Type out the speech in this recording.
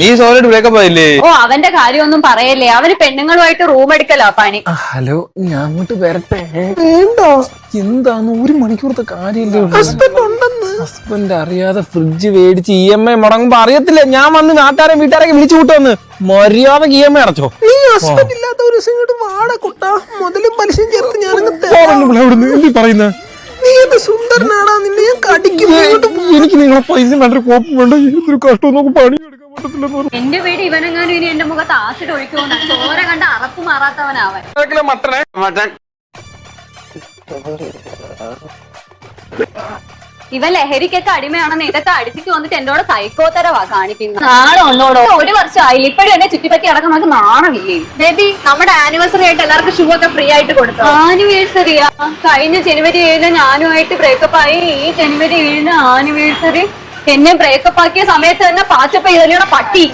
നീ സോനോട് ബ്രേക്കപ്പ് ആയില്ലേ ഓ അവന്റെ കാര്യമൊന്നും പറയല്ലേ. അവന് പെണ്ണുങ്ങളുമായിട്ട് റൂം എടുക്കലോ പണി. ഹലോ ഞാൻ അങ്ങോട്ട് വരട്ടെ? എന്താ? എന്താന്ന്? ഒരു മണിക്കൂറത്തെ കാര്യമില്ലേ ഹസ്ബൻഡ് ഉണ്ടെന്ന്. ഹസ്ബൻഡ് അറിയാതെ ഫ്രിഡ്ജ് മേടിച്ച് ഇ എം ഐ മുടങ്ങുമ്പോ അറിയത്തില്ല. ഞാൻ വന്ന് നാട്ടുകാരെ വീട്ടുകാരൊക്കെ വിളിച്ചു കൂട്ടുവന്ന്. മര്യാദയ്ക്ക് ഇ എം ഐ അടച്ചോ. നീ ഹസ്ബൻഡ് ഇല്ലാത്ത ഒരു ദിവസം ഇങ്ങോട്ട് വാട കുട്ട. മുതലും പലിശയും ചേർത്ത് ഞാനങ്ങ് തരാം. പോവല്ലേ അവിടുന്ന് എന്തി പറയുന്ന? നീ എന്ത് സുന്ദരനാടാ? നിന്നെ ഞാൻ കടിക്കുന്നു എനിക്ക് നിങ്ങളെ പൈസ വേണ്ട കോപ്പം വേണ്ട. ഒരു കഷ്ടം നോക്കും പണി പറഞ്ഞു എന്റെ വീട് ഇവനെങ്ങാനും ഇനി എന്റെ മുഖത്ത് ആസിഡ് ഒഴിക്കുമെന്ന് ചോര കണ്ട അറപ്പ് മാറാത്തവനാവൻ. മട്ടനെ? മട്ടൻ. ഇവൻ ലഹരിക്കൊക്കെ അടിമയാണെന്ന് ഇതൊക്കെ അടിച്ചിട്ട് വന്നിട്ട് എന്നോട് സൈക്കോത്തരവാ കാണിക്കുന്നത്. നാളെ ഒന്നോടോ ഒരു വർഷമായില്ല? ഇപ്പോഴും എന്നെ ചുറ്റിപ്പറ്റി അടക്കം നമുക്ക് നാണമില്ലേ? ബേബി നമ്മുടെ ആനിവേഴ്സറി ആയിട്ട് എല്ലാവർക്കും ഷൂ ഒക്കെ ഫ്രീ ആയിട്ട് കൊടുത്തു? ആനിവേഴ്സറിയാ കഴിഞ്ഞ ജനുവരി ഏഴിന് ഞാനുമായിട്ട് ബ്രേക്കപ്പ് ആയി. ഈ ജനുവരി ഏഴിന് ആനിവേഴ്സറി എന്നെ ബ്രേക്കപ്പ് ആക്കിയ സമയത്ത് തന്നെ പാച്ചപ്പ ഇതന്നെയാണ് പട്ടി.